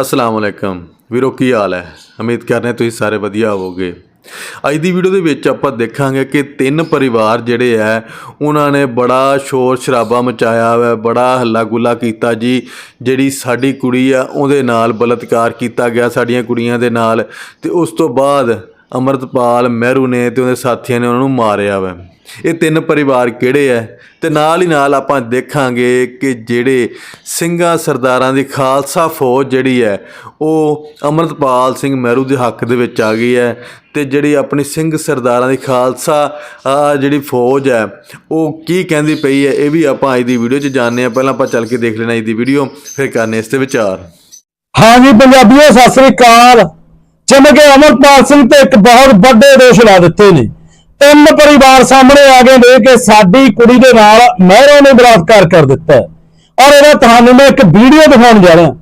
ਅਸਲਾਮ ਅਲੈਕਮ। ਵੀਰੋ, ਕੀ ਹਾਲ ਹੈ? ਉਮੀਦ ਕਰਨੇ ਤੁਸੀਂ ਸਾਰੇ ਵਧੀਆ ਹੋਵੋਗੇ। ਅੱਜ ਦੀ ਵੀਡੀਓ ਦੇ ਵਿੱਚ ਆਪਾਂ ਦੇਖਾਂਗੇ ਕਿ ਤਿੰਨ ਪਰਿਵਾਰ ਜਿਹੜੇ ਹੈ, ਉਹਨਾਂ ਨੇ ਬੜਾ ਸ਼ੋਰ ਸ਼ਰਾਬਾ ਮਚਾਇਆ ਹੋਇਆ, ਬੜਾ ਹੱਲਾ ਗੁੱਲਾ ਕੀਤਾ ਜੀ। ਜਿਹੜੀ ਸਾਡੀ ਕੁੜੀ ਆ, ਉਹਦੇ ਨਾਲ ਬਲਤਕਾਰ ਕੀਤਾ ਗਿਆ, ਸਾਡੀਆਂ ਕੁੜੀਆਂ ਦੇ ਨਾਲ। ਤੇ ਉਸ ਤੋਂ ਬਾਅਦ ਅਮਰਤਪਾਲ ਮਹਿਰੂ ਨੇ ਤੇ ਉਹਦੇ ਸਾਥੀਆਂ ਨੇ ਉਹਨਾਂ ਨੂੰ ਮਾਰਿਆ ਵਾ। ਇਹ ਤਿੰਨ ਪਰਿਵਾਰ ਕਿਹੜੇ ਐ ਤੇ ਨਾਲ ਹੀ ਨਾਲ ਆਪਾਂ ਦੇਖਾਂਗੇ ਕਿ ਜਿਹੜੇ ਸਿੰਘਾਂ ਸਰਦਾਰਾਂ ਦੀ ਖਾਲਸਾ ਫੌਜ ਜਿਹੜੀ ਹੈ, ਉਹ ਅਮਰਤਪਾਲ ਸਿੰਘ ਮਹਿਰੂ ਦੇ ਹੱਕ ਦੇ ਵਿੱਚ ਆ ਗਈ ਹੈ ਤੇ ਜਿਹੜੀ ਆਪਣੀ ਸਿੰਘ ਸਰਦਾਰਾਂ ਦੀ ਖਾਲਸਾ ਜਿਹੜੀ ਫੌਜ ਹੈ, ਉਹ ਕੀ ਕਹਿੰਦੀ ਪਈ ਹੈ, ਇਹ ਵੀ ਆਪਾਂ ਅੱਜ ਦੀ ਵੀਡੀਓ 'ਚ ਜਾਣਦੇ ਆ ਪਹਿਲਾਂ ਆਪਾਂ ਚੱਲ ਕੇ ਦੇਖ ਲੈਣਾ ਅੱਜ ਦੀ ਵੀਡੀਓ, ਫਿਰ ਕਰਨੇ ਇਸ ਤੇ ਵਿਚਾਰ। ਹਾਂਜੀ, ਪੰਜਾਬੀਓ, ਸਤਿ ਸ੍ਰੀ ਅਕਾਲ। ਜਿਵੇਂ ਕਿ ਅਮਰਪਾਲ ਸਿੰਘ ਤੇ ਇੱਕ ਬਹੁਤ ਵੱਡੇ ਦੋਸ਼ ਲਾ ਦਿੱਤੇ ਨੇ। ਤਿੰਨ ਪਰਿਵਾਰ ਸਾਹਮਣੇ ਆ ਗਏ ਨੇ ਕਿ ਸਾਡੀ ਕੁੜੀ ਦੇ ਨਾਲ ਮਹਿਰੋਂ ਨੇ ਬਲਾਤਕਾਰ ਕਰ ਦਿੱਤਾ। ਔਰ ਇਹਦਾ ਤੁਹਾਨੂੰ ਮੈਂ ਇੱਕ ਵੀਡੀਓ ਦਿਖਾਉਣ ਜਾ ਰਿਹਾ।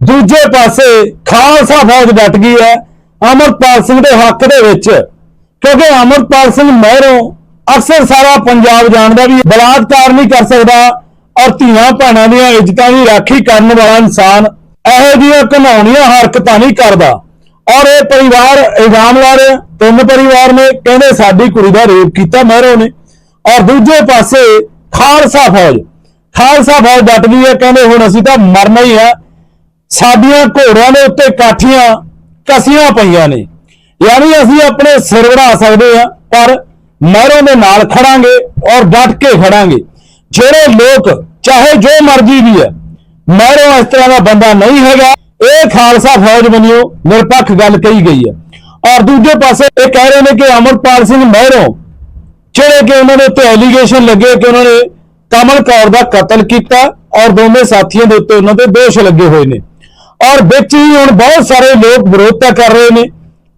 ਦੂਜੇ ਪਾਸੇ ਖਾਲਸਾ ਫੌਜ ਡਟ ਗਈ ਹੈ ਅਮਰਪਾਲ ਸਿੰਘ ਦੇ ਹੱਕ ਦੇ ਵਿੱਚ। ਕਿਉਂਕਿ ਅਮਰਪਾਲ ਸਿੰਘ ਮਹਿਰੋਂ ਅਕਸਰ ਸਾਰਾ ਪੰਜਾਬ ਜਾਣਦਾ ਵੀ ਬਲਾਤਕਾਰ ਨਹੀਂ ਕਰ ਸਕਦਾ ਔਰ ਧੀਆਂ ਭੈਣਾਂ ਦੀਆਂ ਇੱਜ਼ਤਾਂ ਦੀ ਰਾਖੀ ਕਰਨ ਵਾਲਾ ਇਨਸਾਨ ਇਹੋ ਜਿਹੀਆਂ ਘਨਾਉਣੀਆਂ ਹਰਕਤਾਂ ਨਹੀਂ ਕਰਦਾ। ਔਰ ਇਹ ਪਰਿਵਾਰ ਇਲਜ਼ਾਮ ਲਾ ਰਿਹਾ ਤਿੰਨ ਪਰਿਵਾਰ ਨੇ, ਕਹਿੰਦੇ ਸਾਡੀ ਕੁੜੀ ਦਾ ਰੇਪ ਕੀਤਾ ਮਹਿਰੋ ਨੇ। ਔਰ ਦੂਜੇ ਪਾਸੇ ਖਾਲਸਾ ਫੌਜ। ਖਾਲਸਾ ਫੌਜ ਡਟ ਗਈ ਹੈ, ਕਹਿੰਦੇ ਹੁਣ ਅਸੀਂ ਤਾਂ ਮਰਨਾ ਹੀ ਹੈ ਸਾਡੀਆਂ ਘੋੜਿਆਂ ਦੇ ਉੱਤੇ ਕਾਠੀਆਂ ਕਸੀਆਂ ਪਈਆਂ ਨੇ। ਯਾਨੀ ਅਸੀਂ ਆਪਣੇ ਸਿਰ ਵੜਾ ਸਕਦੇ ਆ ਪਰ ਮਹਿਰੋਂ ਦੇ ਨਾਲ ਖੜਾਂਗੇ ਔਰ ਡਟ ਕੇ ਖੜਾਂਗੇ। ਜਿਹੜੇ ਲੋਕ, ਚਾਹੇ ਜੋ ਮਰਜ਼ੀ ਵੀ ਹੈ ਮਹਿਰੋਂ ਇਸ ਤਰ੍ਹਾਂ ਦਾ ਬੰਦਾ ਨਹੀਂ ਹੈਗਾ। ਇਹ ਖਾਲਸਾ ਫੌਜ ਬਣਿਓ, ਨਿਰਪੱਖ ਗੱਲ ਕਹੀ ਗਈ ਹੈ। ਔਰ ਦੂਜੇ ਪਾਸੇ ਇਹ ਕਹਿ ਰਹੇ ਨੇ ਕਿ ਅਮਰਪਾਲ ਸਿੰਘ ਮਹਿਰੋਂ, ਜਿਹੜੇ ਕਿ ਉਹਨਾਂ ਦੇ ਉੱਤੇ ਐਲੀਗੇਸ਼ਨ ਲੱਗੇ ਕਿ ਉਹਨਾਂ ਨੇ ਕਮਲ ਕੌਰ ਦਾ ਕਤਲ ਕੀਤਾ, ਔਰ ਦੋਵੇਂ ਸਾਥੀਆਂ ਦੇ ਉੱਤੇ ਉਹਨਾਂ ਦੇ ਦੋਸ਼ ਲੱਗੇ ਹੋਏ ਨੇ। ਔਰ ਵਿੱਚ ਹੀ ਹੁਣ ਬਹੁਤ ਸਾਰੇ ਲੋਕ ਵਿਰੋਧਤਾ ਕਰ ਰਹੇ ਨੇ।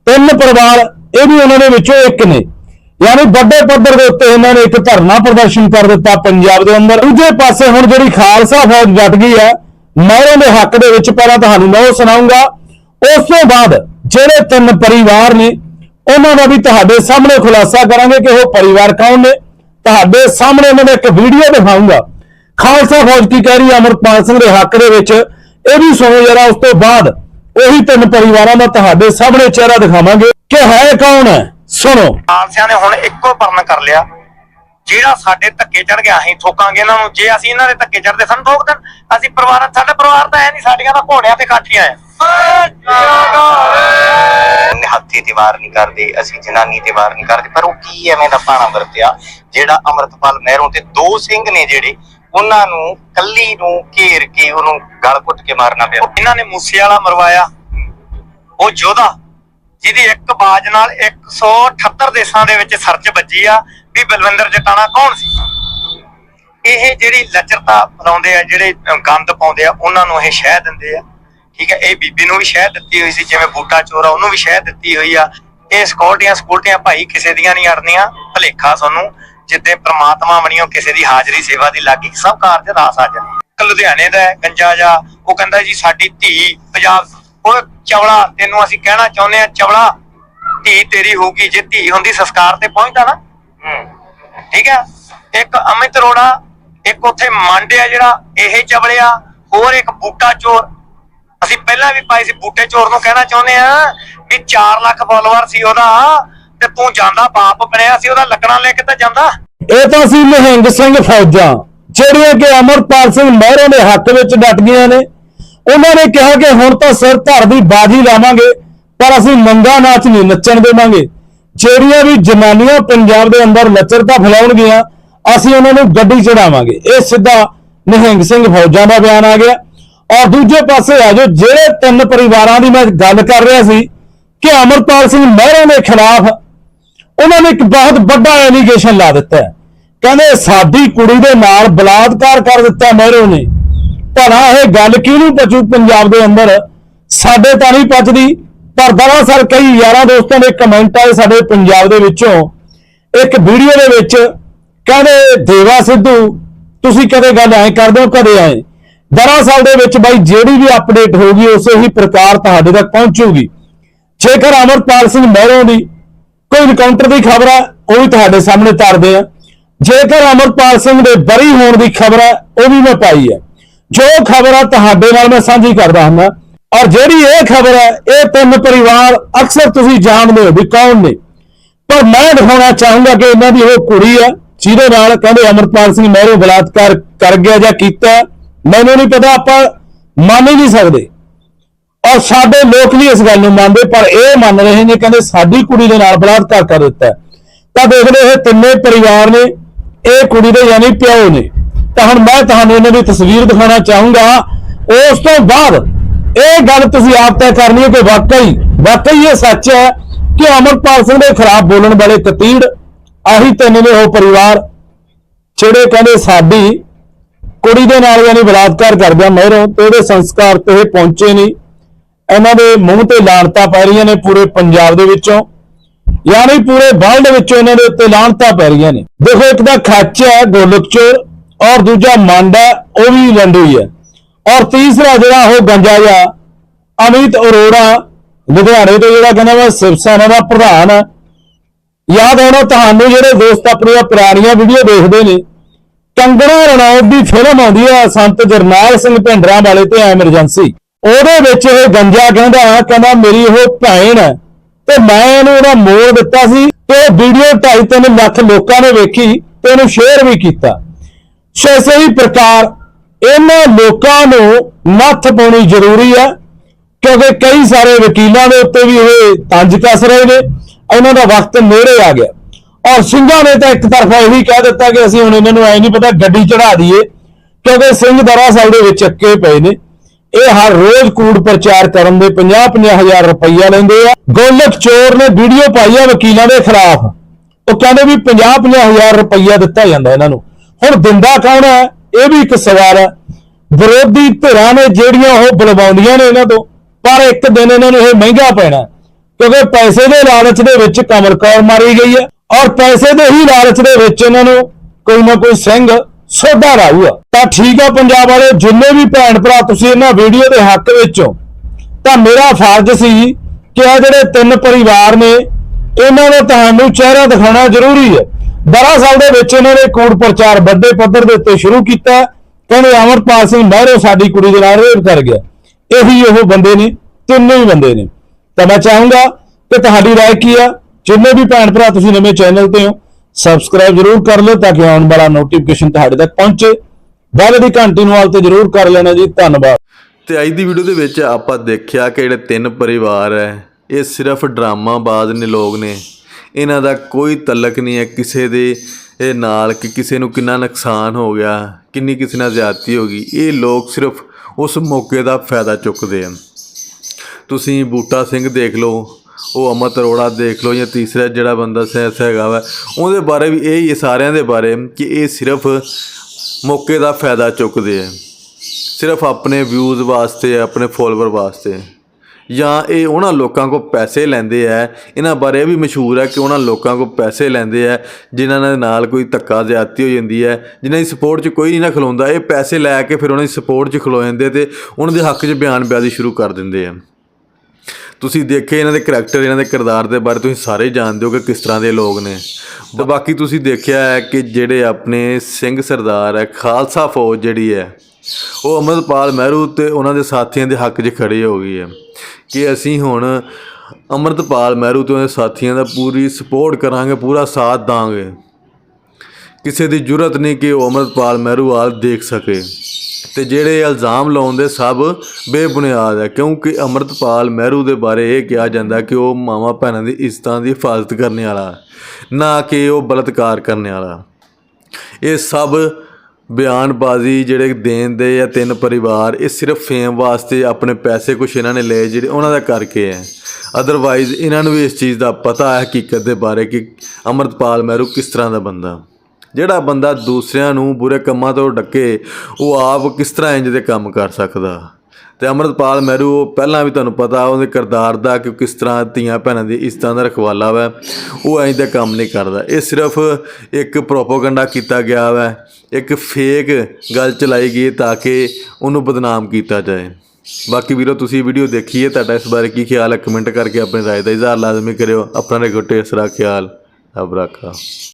ਤਿੰਨ ਪਰਿਵਾਰ, ਇਹ ਵੀ ਉਹਨਾਂ ਦੇ ਵਿੱਚੋਂ ਇੱਕ ਨੇ। ਯਾਨੀ ਵੱਡੇ ਪੱਧਰ ਦੇ ਉੱਤੇ ਇਹਨਾਂ ਨੇ ਇੱਕ ਧਰਨਾ ਪ੍ਰਦਰਸ਼ਨ ਕਰ ਦਿੱਤਾ ਪੰਜਾਬ ਦੇ ਅੰਦਰ। ਦੂਜੇ ਪਾਸੇ ਹੁਣ ਜਿਹੜੀ ਖਾਲਸਾ ਫੌਜ ਜੱਟ ਗਈ ਹੈ ਮਹਿਰੋਂ ਦੇ ਹੱਕ ਦੇ ਵਿੱਚ ਪਹਿਲਾਂ ਤੁਹਾਨੂੰ ਮੈਂ ਉਹ ਸੁਣਾਉਂਗਾ। ਉਸ ਤੋਂ ਬਾਅਦ ਜਿਹੜੇ ਤਿੰਨ ਪਰਿਵਾਰ ਨੇ, ਉਹਨਾਂ ਦਾ ਵੀ ਤੁਹਾਡੇ ਸਾਹਮਣੇ ਖੁਲਾਸਾ ਕਰਾਂਗੇ ਕਿ ਉਹ ਪਰਿਵਾਰ ਕੌਣ ਨੇ। ਤੁਹਾਡੇ ਸਾਹਮਣੇ ਮੈਂ ਇੱਕ ਵੀਡੀਓ ਦਿਖਾਉਂਗਾ ਖਾਲਸਾ ਫੌਜ ਕੀ ਕਹਿ ਰਹੀ ਹੈ? ਅਮਰਪਾਲ ਸਿੰਘ ਦੇ ਹੱਕ ਦੇ ਵਿੱਚ। ਇਹ ਵੀ ਸੁਣੋ ਜਰਾ, ਉਸ ਤੋਂ ਬਾਅਦ ਉਹੀ ਤਿੰਨ ਪਰਿਵਾਰਾਂ ਦਾ ਤੁਹਾਡੇ ਸਾਹਮਣੇ ਚਿਹਰਾ ਦਿਖਾਵਾਂਗੇ ਕਿ ਹੈ ਕੌਣ ਹੈ? ਸੁਣੋ। ਖਾਲਸਿਆਂ ਨੇ ਹੁਣ ਇੱਕੋ ਪਰਨ ਕਰ ਲਿਆ। ਜਿਹੜਾ ਸਾਡੇ ਧੱਕੇ ਚੜ ਗਿਆ ਅਸੀਂ ਠੋਕਾਂਗੇ ਇਹਨਾਂ ਨੂੰ। ਜੇ ਅਸੀਂ ਇਹਨਾਂ ਦੇ ਧੱਕੇ ਚੜਦੇ ਸਾਨੂੰ ਠੋਕ ਦੇਣ। ਅਸੀਂ ਪਰਿਵਾਰ ਸਾਡਾ ਪਰਿਵਾਰ ਤਾਂ ਹੈ ਨਹੀਂ ਸਾਡੀਆਂ ਤਾਂ ਘੋੜਿਆਂ ਤੇ ਕਾਠੀਆਂ ਆ। ਹੱਥੀ ਤੇ ਵਾਰ ਨਹੀਂ ਕਰਦੇ ਅਸੀਂ ਜਨਾਨੀ ਤੇ ਵਾਰ ਨਹੀਂ ਕਰਦੇ। ਪਰ ਉਹ ਕੀ ਐਵੇਂ ਦਾ ਪਾਣਾ ਵਰਤਿਆ ਜਿਹੜਾ ਅਮਰਤਪਾਲ ਮਹਿਰੋਂ ਤੇ ਦੋ ਸਿੰਘ ਨੇ ਜਿਹੜੇ ਉਹਨਾਂ ਨੂੰ ਕੱਲੀ ਨੂੰ ਘੇਰ ਕੇ ਉਹਨੂੰ ਗਲ ਘੁੱਟ ਕੇ ਮਾਰਨਾ ਪਿਆ। ਇਹਨਾਂ ਨੇ ਮੂਸੇ ਵਾਲਾ ਮਰਵਾਇਆ। ਉਹ ਯੋਧਾ। ਜਿਹਦੀ ਇੱਕ ਬਾਜ ਨਾਲ 178 ਦੇਸ਼ਾਂ ਦੇ ਵਿੱਚ ਸਰਚ ਵੱਜੀ ਆ ਵੀ ਬਲਵਿੰਦਰ ਜਟਾਣਾ ਕੌਣ ਸੀ? ਇਹ ਜਿਹੜੀ ਲਚਰਤਾ ਫਲਾਉਂਦੇ ਆ, ਜਿਹੜੇ ਗੰਦ ਪਾਉਂਦੇ ਆ, ਉਹਨਾਂ ਨੂੰ ਇਹ ਸ਼ਹਿ ਦਿੰਦੇ ਆ। ਠੀਕ ਹੈ ਇਹ ਬੀਬੀ ਨੂੰ ਵੀ ਸ਼ਹਿ ਦਿੱਤੀ ਹੋਈ ਸੀ, ਜਿਵੇਂ ਬੂਟਾ ਚੋਰਾ ਉਹਨੂੰ ਵੀ ਸ਼ਹਿ ਦਿੱਤੀ ਹੋਈ ਆ। ਇਹ ਸਕਿਉਰਟੀਆਂ ਸਕਿਉਰਟੀਆਂ ਭਾਈ ਕਿਸੇ ਦੀਆਂ ਨਹੀਂ ਅੜਨੀਆਂ, ਭਲੇਖਾ ਤੁਹਾਨੂੰ ਜਿੱਦੇ ਪ੍ਰਮਾਤਮਾ ਬਣੀਓ ਕਿਸੇ ਦੀ ਹਾਜ਼ਰੀ, ਸੇਵਾ ਦੀ ਲੱਗੀ, ਸਭ ਕਾਰਜ ਰਾਸ ਆ ਜਾਣੇ। ਲੁਧਿਆਣੇ ਦਾ ਗੰਜਾ ਜਾ ਉਹ ਕਹਿੰਦਾ ਜੀ ਸਾਡੀ ਧੀ ਪੰਜਾਬ ਉਹ ਚਵਲਾ ਤੈਨੂੰ ਅਸੀਂ ਕਹਿਣਾ ਚਾਹੁੰਦੇ ਆ ਚਵਲਾ ਧੀ ਤੇਰੀ ਹੋਊਗੀ ਜੇ ਧੀ ਹੁੰਦੀ ਸੰਸਕਾਰ ਤੇ ਪਹੁੰਚਦਾ ਨਾ। ਠੀਕ ਹੈ? ਇੱਕ ਅਮਿਤ ਅਰੋੜਾ ਇੱਕ ਉੱਥੇ ਮੰਡ ਆ ਜਿਹੜਾ ਇਹ ਚਵਲਿਆ ਹੋਰ ਇੱਕ ਬੂਟਾ ਚੋਰ। ਅਸੀਂ ਪਹਿਲਾਂ ਵੀ ਪਾਈ ਸੀ ਬੂਟੇ ਚੋਰ ਨੂੰ ਕਹਿਣਾ ਚਾਹੁੰਦੇ ਆ ਵੀ 4 ਲੱਖ ਫਾਲੋਅਰ ਸੀ ਉਹਦਾ ਤੇ ਤੂੰ ਜਾਂਦਾ ਬਾਪ ਬਣਿਆ ਸੀ ਉਹਦਾ ਲੱਕੜਾਂ ਲੈ ਕੇ ਤਾਂ ਜਾਂਦਾ। ਇਹ ਤਾਂ ਸੀ ਨਿਹੰਗ ਸਿੰਘ ਫੌਜਾਂ ਜਿਹੜੀਆਂ ਕਿ ਅਮਰਪਾਲ ਸਿੰਘ ਮਹਿਰੋਂ ਦੇ ਹੱਕ ਵਿੱਚ ਡਟ ਗਈਆਂ ਨੇ। ਉਹਨਾਂ ਨੇ ਕਿਹਾ ਕਿ ਹੁਣ ਤਾਂ ਸਿਰ ਧਰ ਦੀ ਬਾਜੀ ਲਾਵਾਂਗੇ, ਪਰ ਅਸੀਂ ਨੰਗਾ ਨਾਚ ਨਹੀਂ ਨੱਚਣ ਦੇਵਾਂਗੇ। ਜਿਹੜੀਆਂ ਵੀ ਜਨਾਨੀਆਂ ਪੰਜਾਬ ਦੇ ਅੰਦਰ ਲੱਚਰਤਾ ਫੈਲਾਉਣਗੀਆਂ, ਅਸੀਂ ਉਹਨਾਂ ਨੂੰ ਗੱਡੀ ਚੜਾਵਾਂਗੇ। ਇਹ ਸਿੱਧਾ ਨਿਹੰਗ ਸਿੰਘ ਫੌਜਾਂ ਦਾ ਬਿਆਨ ਆ ਗਿਆ। ਔਰ ਦੂਜੇ ਪਾਸੇ ਆ ਜੋ ਜਿਹੜੇ ਤਿੰਨ ਪਰਿਵਾਰਾਂ ਦੀ ਮੈਂ ਗੱਲ ਕਰ ਰਿਹਾ ਸੀ ਕਿ ਅਮਰਪਾਲ ਸਿੰਘ ਮਹਿਰੋਂ ਦੇ ਖਿਲਾਫ ਉਹਨਾਂ ਨੇ ਇੱਕ ਬਹੁਤ ਵੱਡਾ ਐਲੀਗੇਸ਼ਨ ਲਾ ਦਿੱਤਾ ਕਹਿੰਦੇ ਸਾਡੀ ਕੁੜੀ ਦੇ ਨਾਲ ਬਲਾਤਕਾਰ ਕਰ ਦਿੱਤਾ ਮਹਿਰੋ ਨੇ। ਭਲਾ ਇਹ ਗੱਲ ਕਿਹਨੂੰ ਪਚੂ ਪੰਜਾਬ ਦੇ ਅੰਦਰ? ਸਾਡੇ ਤਾਂ ਨਹੀਂ ਪਚਦੀ ਪਰ ਦਰਅਸਲ ਕਈ ਯਾਰਾਂ ਦੋਸਤਾਂ ਦੇ ਕਮੈਂਟ ਆਏ ਸਾਡੇ ਪੰਜਾਬ ਦੇ ਵਿੱਚੋਂ। ਇੱਕ ਵੀਡੀਓ ਦੇ ਵਿੱਚ ਕਹਿੰਦੇ, ਦੇਵਾ ਸਿੱਧੂ, ਤੁਸੀਂ ਕਦੇ ਗੱਲ ਐ ਕਰਦੇ ਹੋ, ਕਦੇ ਐ? ਦਰਅਸਲ ਦੇ ਵਿੱਚ ਬਾਈ, ਜਿਹੜੀ ਵੀ ਅਪਡੇਟ ਹੋਊਗੀ, ਉਸੇ ਹੀ ਪ੍ਰਕਾਰ ਤੁਹਾਡੇ ਤੱਕ ਪਹੁੰਚੂਗੀ। ਜੇਕਰ ਅਮਰਪਾਲ ਸਿੰਘ ਮਹਿਰੋਂ ਦੀ ਕੋਈ ਇਨਕਾਊਂਟਰ ਦੀ ਖਬਰ ਹੈ, ਉਹ ਵੀ ਤੁਹਾਡੇ ਸਾਹਮਣੇ ਤਰਦੇ ਆ। ਜੇਕਰ ਅਮਰਪਾਲ ਸਿੰਘ ਦੇ ਬਰੀ ਹੋਣ ਦੀ ਖਬਰ ਹੈ, ਉਹ ਵੀ ਮੈਂ ਪਾਈ ਹੈ। ਜੋ ਖਬਰ ਆ ਤੁਹਾਡੇ ਨਾਲ ਮੈਂ ਸਾਂਝੀ ਕਰਦਾ ਹਾਂ ਔਰ ਜਿਹੜੀ ਇਹ ਖਬਰ ਹੈ, ਇਹ ਤਿੰਨ ਪਰਿਵਾਰ ਅਕਸਰ ਤੁਸੀਂ ਜਾਣਦੇ ਹੋ ਵੀ ਕੌਣ ਨੇ। ਪਰ ਮੈਂ ਦਿਖਾਉਣਾ ਚਾਹੂੰਗਾ ਕਿ ਇਹਨਾਂ ਦੀ ਉਹ ਕੁੜੀ ਆ ਜਿਹਦੇ ਨਾਲ ਕਹਿੰਦੇ ਅਮਰਪਾਲ ਸਿੰਘ ਮਹਿਰੋ ਬਲਾਤਕਾਰ ਕਰ ਗਿਆ ਜਾਂ ਕੀਤਾ ਮੈਨੂੰ ਨਹੀਂ ਪਤਾ, ਆਪਾਂ ਮੰਨ ਹੀ ਨਹੀਂ ਸਕਦੇ। ਔਰ ਸਾਡੇ ਲੋਕ ਵੀ ਇਸ ਗੱਲ ਨੂੰ ਮੰਨਦੇ, ਪਰ ਇਹ ਮੰਨ ਰਹੇ ਨੇ, ਕਹਿੰਦੇ ਸਾਡੀ ਕੁੜੀ ਦੇ ਨਾਲ ਬਲਾਤਕਾਰ ਕਰ ਦਿੱਤਾ ਤਾਂ ਦੇਖ ਲਓ, ਇਹ ਤਿੰਨੇ ਪਰਿਵਾਰ ਨੇ, ਇਹ ਕੁੜੀ ਦੇ ਯਾਨੀ ਪਿਓ ਨੇ। ਤਾਂ ਹੁਣ ਮੈਂ ਤੁਹਾਨੂੰ ਇਹਨਾਂ ਦੀ ਤਸਵੀਰ ਦਿਖਾਉਣਾ ਚਾਹੂੰਗਾ। ਉਸ ਤੋਂ ਬਾਅਦ ਇਹ ਗੱਲ ਤੁਸੀਂ ਆਪ ਤੈਅ ਕਰਨੀ ਹੈ ਕਿ ਵਾਕਈ ਵਾਕਈ ਇਹ ਸੱਚ ਹੈ ਕਿ ਅਮਰਪਾਲ ਸਿੰਘ ਦੇ ਖਿਲਾਫ ਬੋਲਣ ਵਾਲੇ ਕਤੀੜ ਆਹੀ ਤਿੰਨ ਨੇ ਉਹ ਪਰਿਵਾਰ, ਜਿਹੜੇ ਕਹਿੰਦੇ ਸਾਡੀ ਕੁੜੀ ਦੇ ਨਾਲ ਯਾਨੀ ਬਲਾਤਕਾਰ ਕਰਦਿਆਂ ਮਹਿਰੋਂ ਤੇ ਉਹਦੇ ਸੰਸਕਾਰ ਤੇ ਇਹ ਪਹੁੰਚੇ ਨਹੀਂ। ਇਹਨਾਂ ਦੇ ਮੂੰਹ ਤੇ ਲਾਣਤਾ ਪੈ ਰਹੀਆਂ ਨੇ ਪੂਰੇ ਪੰਜਾਬ ਦੇ ਵਿੱਚੋਂ। ਯਾਨੀ ਪੂਰੇ ਵਰਲਡ ਵਿੱਚੋਂ ਇਹਨਾਂ ਦੇ ਉੱਤੇ ਲਾਣਤਾ ਪੈ ਰਹੀਆਂ ਨੇ। ਦੇਖੋ ਇੱਕ ਦਾ ਖੱਚ ਹੈ ਗੋਲਕਚੋਰ ਔਰ ਦੂਜਾ ਮੰਡ ਹੈ, ਉਹ ਵੀ ਲੰਡੂਈ ਹੈ। ਔਰ ਤੀਸਰਾ ਜਿਹੜਾ ਉਹ ਗੰਜਾ ਜਾ ਅਮਿਤ ਅਰੋੜਾ, ਲੁਧਿਆਣੇ ਤੋਂ ਜਿਹੜਾ ਕਹਿੰਦਾ ਮੈਂ ਸਿਵ ਸੈਨਾ ਦਾ ਪ੍ਰਧਾਨ ਹੈ। ਯਾਦ ਆਉਣਾ ਤੁਹਾਨੂੰ ਜਿਹੜੇ ਦੋਸਤ ਆਪਣੀਆਂ ਪੁਰਾਣੀਆਂ ਵੀਡੀਓ ਦੇਖਦੇ ਨੇ, ਕੰਗਣਾ ਰਣੌਤ ਦੀ ਫਿਲਮ ਆਉਂਦੀ ਹੈ, ਸੰਤ ਜਰਨੈਲ ਸਿੰਘ ਭਿੰਡਰਾਂ ਵਾਲੇ ਤੇ ਐਮਰਜੈਂਸੀ ਉਹਦੇ ਵਿੱਚ ਇਹ ਗੰਜਾ ਕਹਿੰਦਾ ਕਹਿੰਦਾ ਮੇਰੀ ਉਹ ਭੈਣ ਹੈ, ਤੇ ਮੈਂ ਇਹਨੂੰ ਉਹਦਾ ਮੋੜ ਦਿੱਤਾ ਸੀ, ਤੇ ਉਹ ਵੀਡੀਓ 2.5 ਲੱਖ ਲੋਕਾਂ ਨੇ ਵੇਖੀ, ਤੇ ਉਹਨੂੰ ਸ਼ੇਅਰ ਵੀ ਕੀਤਾ। ਸੋ ਇਸੇ ਹੀ ਪ੍ਰਕਾਰ ਇਹਨਾਂ ਲੋਕਾਂ ਨੂੰ ਨੱਥ ਪਾਉਣੀ ਜ਼ਰੂਰੀ ਹੈ, ਕਿਉਂਕਿ ਕਈ ਸਾਰੇ ਵਕੀਲਾਂ ਦੇ ਉੱਤੇ ਵੀ ਇਹ ਤੰਜ ਕੱਸ ਰਹੇ ਨੇ, ਇਹਨਾਂ ਦਾ ਵਕਤ ਨੇੜੇ ਆ ਗਿਆ। ਔਰ ਸਿੰਘਾਂ ਨੇ ਤਾਂ ਇੱਕ ਤਰਫਾ ਇਹੀ ਕਹਿ ਦਿੱਤਾ ਕਿ ਅਸੀਂ ਹੁਣ ਇਹਨਾਂ ਨੂੰ ਐ ਨਹੀਂ ਪਤਾ ਗੱਡੀ ਚੜਾ ਦਈਏ, ਕਿਉਂਕਿ ਸਿੰਘ ਦਰਅਸਲ ਦੇ ਵਿੱਚ ਅੱਕੇ ਪਏ ਨੇ। ਇਹ ਹਰ ਰੋਜ਼ ਕੂੜ ਪ੍ਰਚਾਰ ਕਰਨ ਦੇ 50-50 ਹਜ਼ਾਰ ਰੁਪਈਆ ਲੈਂਦੇ ਆ। ਗੋਲਕ ਚੋਰ ਨੇ ਵੀਡੀਓ ਪਾਈ ਆ ਵਕੀਲਾਂ ਦੇ ਖਿਲਾਫ। ਉਹ ਕਹਿੰਦੇ ਵੀ 50-50 ਹਜ਼ਾਰ ਰੁਪਈਆ ਦਿੱਤਾ ਜਾਂਦਾ ਇਹਨਾਂ ਨੂੰ। ਹੁਣ ਦਿੰਦਾ ਕੌਣ ਹੈ? ਇਹ ਵੀ ਇੱਕ ਸਵਾਲ ਹੈ। ਵਿਰੋਧੀ ਧਿਰਾਂ ਨੇ ਜਿਹੜੀਆਂ ਉਹ ਬੁਲਵਾਉਂਦੀਆਂ ਨੇ ਇਹਨਾਂ ਤੋਂ, ਪਰ ਇੱਕ ਦਿਨ ਇਹਨਾਂ ਨੂੰ ਇਹ ਮਹਿੰਗਾ ਪੈਣਾ ਕਿਉਂਕਿ ਪੈਸੇ ਦੇ ਲਾਲਚ ਦੇ ਵਿੱਚ ਕਮਲ ਕੌਰ ਮਾਰੀ ਗਈ ਹੈ ਔਰ ਪੈਸੇ ਦੇ ਹੀ ਲਾਲਚ ਦੇ ਵਿੱਚ ਇਹਨਾਂ ਨੂੰ ਕੋਈ ਨਾ ਕੋਈ ਸਿੰਘ ਸੋਧਾ ਰਾਊਗਾ ਤਾਂ ਠੀਕ ਆ ਪੰਜਾਬ ਵਾਲੇ, ਜਿੰਨੇ ਵੀ ਭੈਣ ਭਰਾ ਤੁਸੀਂ ਇਹਨਾਂ ਵੀਡੀਓ ਦੇ ਹੱਕ ਵਿੱਚੋਂ ਤਾਂ ਮੇਰਾ ਫਰਜ਼ ਸੀ ਕਿ ਇਹ ਜਿਹੜੇ ਤਿੰਨ ਪਰਿਵਾਰ ਨੇ, ਇਹਨਾਂ ਦਾ ਤੁਹਾਨੂੰ ਚਿਹਰਾ ਦਿਖਾਉਣਾ ਜ਼ਰੂਰੀ ਹੈ। ਦਰਅਸਲ ਦੇ ਵਿੱਚ ਇਹਨਾਂ ਨੇ ਕੂੜ ਪ੍ਰਚਾਰ ਵੱਡੇ ਪੱਧਰ ਦੇ ਉੱਤੇ ਸ਼ੁਰੂ ਕੀਤਾ ਕਹਿੰਦੇ ਅਮਰਪਾਲ ਸਿੰਘ ਮਹਿਰੋ ਸਾਡੀ ਕੁੜੀ ਦੇ ਨਾਲ ਰੇਪ ਕਰ ਗਿਆ ਇਹੀ ਉਹ ਬੰਦੇ ਨੇ ਤਿੰਨੇ ਹੀ ਬੰਦੇ ਨੇ ਤਾਂ ਮੈਂ ਚਾਹੂੰਗਾ ਕਿ ਤੁਹਾਡੀ رائے ਕੀ ਆ ਜਿੰਨੇ ਵੀ ਭੈਣ ਭਰਾ ਤੁਸੀਂ ਨਵੇਂ ਚੈਨਲ ਤੇ ਹੋ ਸਬਸਕ੍ਰਾਈਬ ਜ਼ਰੂਰ ਕਰ ਲਓ ਤਾਂ ਕਿ ਆਉਣ ਵਾਲਾ ਨੋਟੀਫਿਕੇਸ਼ਨ ਤੁਹਾਡੇ ਤੱਕ ਪਹੁੰਚੇ ਬੈਲ ਦੀ ਘੰਟੀ ਨੂੰ ਆਲ ਤੇ ਜ਼ਰੂਰ ਕਰ ਲੈਣਾ ਜੀ ਧੰਨਵਾਦ ਤੇ ਅੱਜ ਦੀ ਵੀਡੀਓ ਦੇ ਵਿੱਚ ਆਪਾਂ ਦੇਖਿਆ ਕਿ ਜਿਹੜੇ ਤਿੰਨ ਪਰਿਵਾਰ ਹੈ ਇਹ ਸਿਰਫ ਡਰਾਮਾਬਾਜ਼ ਨੇ ਲੋਕ ਨੇ ਇਹਨਾਂ ਦਾ ਕੋਈ ਤਲਕ ਨਹੀਂ ਹੈ ਕਿਸੇ ਦੇ, ਇਹ ਨਾਲ ਕਿ ਕਿਸੇ ਨੂੰ ਕਿੰਨਾ ਨੁਕਸਾਨ ਹੋ ਗਿਆ, ਕਿੰਨੀ ਕਿਸੇ ਨਾਲ ਜ਼ਿਆਦਤੀ ਹੋ ਗਈ, ਇਹ ਲੋਕ ਸਿਰਫ ਉਸ ਮੌਕੇ ਦਾ ਫਾਇਦਾ ਚੁੱਕਦੇ ਹਨ। ਤੁਸੀਂ ਬੂਟਾ ਸਿੰਘ ਦੇਖ ਲਓ, ਉਹ ਅਮਤ ਅਰੋੜਾ ਦੇਖ ਲਓ ਜਾਂ ਤੀਸਰਾ ਜਿਹੜਾ ਬੰਦਾ ਸੈਸ ਹੈਗਾ ਵਾ, ਉਹਦੇ ਬਾਰੇ ਵੀ ਇਹ ਹੀ ਹੈ ਸਾਰਿਆਂ ਦੇ ਬਾਰੇ ਕਿ ਇਹ ਸਿਰਫ ਮੌਕੇ ਦਾ ਫਾਇਦਾ ਚੁੱਕਦੇ ਆ ਸਿਰਫ ਆਪਣੇ ਵਿਊਜ਼ ਵਾਸਤੇ ਆਪਣੇ ਫੋਲੋਵਰ ਵਾਸਤੇ ਜਾਂ ਇਹ ਉਹਨਾਂ ਲੋਕਾਂ ਕੋ ਪੈਸੇ ਲੈਂਦੇ ਆ, ਇਹਨਾਂ ਬਾਰੇ ਇਹ ਵੀ ਮਸ਼ਹੂਰ ਹੈ ਕਿ ਉਹਨਾਂ ਲੋਕਾਂ ਕੋ ਪੈਸੇ ਲੈਂਦੇ ਆ, ਜਿਨ੍ਹਾਂ ਦੇ ਨਾਲ ਕੋਈ ਧੱਕਾ ਜ਼ਿਆਦਤੀ ਹੋ ਜਾਂਦੀ ਹੈ ਜਿਨ੍ਹਾਂ ਦੀ ਸਪੋਰਟ 'ਚ ਕੋਈ ਨਹੀਂ ਨਾ ਖਲੋਂਦਾ, ਇਹ ਪੈਸੇ ਲੈ ਕੇ ਫਿਰ ਉਹਨਾਂ ਦੀ ਸਪੋਰਟ 'ਚ ਖਲੋ ਜਾਂਦੇ ਤੇ ਉਹਨਾਂ ਦੇ ਹੱਕ 'ਚ ਬਿਆਨ ਬਿਆਦੀ ਸ਼ੁਰੂ ਕਰ ਦਿੰਦੇ ਆ। ਤੁਸੀਂ ਦੇਖੇ ਇਹਨਾਂ ਦੇ ਕਰੈਕਟਰ ਇਹਨਾਂ ਦੇ ਕਿਰਦਾਰ ਦੇ ਬਾਰੇ ਤੁਸੀਂ ਸਾਰੇ ਜਾਣਦੇ ਹੋ ਕਿ ਕਿਸ ਤਰ੍ਹਾਂ ਦੇ ਲੋਕ ਨੇ। ਤੇ ਬਾਕੀ ਤੁਸੀਂ ਦੇਖਿਆ ਹੈ ਕਿ ਜਿਹੜੇ ਆਪਣੇ ਸਿੰਘ ਸਰਦਾਰ ਹੈ, ਖਾਲਸਾ ਫੌਜ ਜਿਹੜੀ ਹੈ, ਉਹ ਅਮਰਪਾਲ ਮਹਿਰੂ ਤੇ ਉਹਨਾਂ ਦੇ ਸਾਥੀਆਂ ਦੇ ਹੱਕ 'ਚ ਖੜੇ ਹੋ ਗਈ ਹੈ। ਕਿ ਅਸੀਂ ਹੁਣ ਅਮਰਪਾਲ ਮਹਿਰੂ ਤੇ ਉਹਦੇ ਸਾਥੀਆਂ ਦਾ ਪੂਰੀ ਸਪੋਰਟ ਕਰਾਂਗੇ, ਪੂਰਾ ਸਾਥ ਦਾਂਗੇ। ਕਿਸੇ ਦੀ ਜੁਰਤ ਨਹੀਂ ਕਿ ਉਹ ਅਮਰਪਾਲ ਮਹਿਰੂਵਾਲ ਦੇਖ ਸਕੇ। ਤੇ ਜਿਹੜੇ ਇਲਜ਼ਾਮ ਲਾਉਂਦੇ ਸਭ ਬੇਬੁਨਿਆਦ ਹੈ, ਕਿਉਂਕਿ ਅਮਰਤਪਾਲ ਮਹਿਰੂ ਦੇ ਬਾਰੇ ਇਹ ਕਿਹਾ ਜਾਂਦਾ ਕਿ ਉਹ ਮਾਵਾਂ ਭੈਣਾਂ ਦੀ ਇੱਜ਼ਤਾਂ ਦੀ ਹਿਫਾਜ਼ਤ ਕਰਨ ਵਾਲਾ ਨਾ ਕਿ ਉਹ ਬਲਤਕਾਰ ਕਰਨ ਵਾਲਾ ਇਹ ਸਭ ਬਿਆਨਬਾਜ਼ੀ ਜਿਹੜੇ ਦੇਣ ਦੇ ਆ ਤਿੰਨ ਪਰਿਵਾਰ, ਇਹ ਸਿਰਫ ਫੇਮ ਵਾਸਤੇ ਆਪਣੇ ਪੈਸੇ ਕੁਛ ਇਹਨਾਂ ਨੇ ਲਏ ਜਿਹੜੇ ਉਹਨਾਂ ਦਾ ਕਰਕੇ ਹੈ ਅਦਰਵਾਈਜ਼ ਇਹਨਾਂ ਨੂੰ ਵੀ ਇਸ ਚੀਜ਼ ਦਾ ਪਤਾ ਹੈ ਹਕੀਕਤ ਦੇ ਬਾਰੇ ਕਿ ਅਮਰਤਪਾਲ ਮਹਿਰੂ ਕਿਸ ਤਰ੍ਹਾਂ ਦਾ ਬੰਦਾ। ਜਿਹੜਾ ਬੰਦਾ ਦੂਸਰਿਆਂ ਨੂੰ ਬੁਰੇ ਕੰਮਾਂ ਤੋਂ ਡੱਕੇ, ਉਹ ਆਪ ਕਿਸ ਤਰ੍ਹਾਂ ਇੰਜ ਦੇ ਕੰਮ ਕਰ ਸਕਦਾ। ਤੇ ਅਮਰਤਪਾਲ ਮਹਿਰੂ ਪਹਿਲਾਂ ਵੀ ਤੁਹਾਨੂੰ ਪਤਾ ਉਹਦੇ ਕਿਰਦਾਰ ਦਾ ਕਿ ਕਿਸ ਤਰ੍ਹਾਂ ਧੀਆਂ ਭੈਣਾਂ ਦੀ ਇਸ ਤਰ੍ਹਾਂ ਦਾ ਰਖਵਾਲਾ ਵਾ, ਉਹ ਇੰਜ ਦਾ ਕੰਮ ਨਹੀਂ ਕਰਦਾ। ਇਹ ਸਿਰਫ ਇੱਕ ਪ੍ਰੋਪਗੈਂਡਾ ਕੀਤਾ ਗਿਆ ਵਾ, ਇੱਕ ਫੇਕ ਗੱਲ ਚਲਾਈ ਗਈ ਤਾਂ ਕਿ ਉਹਨੂੰ ਬਦਨਾਮ ਕੀਤਾ ਜਾਏ। ਬਾਕੀ ਵੀਰੋ, ਤੁਸੀਂ ਵੀਡੀਓ ਦੇਖੀਏ, ਤੁਹਾਡਾ ਇਸ ਬਾਰੇ ਕੀ ਖਿਆਲ ਹੈ? ਕਮੈਂਟ ਕਰਕੇ ਆਪਣੀ ਰਾਏ ਦਾ ਇਜ਼ਹਾਰ ਲਾਜ਼ਮੀ ਕਰਿਓ। ਆਪਣਾ ਰੇਗੋਟੇ ਸਰਾ ਖਿਆਲ ਰੱਬ ਰੱਖਾ।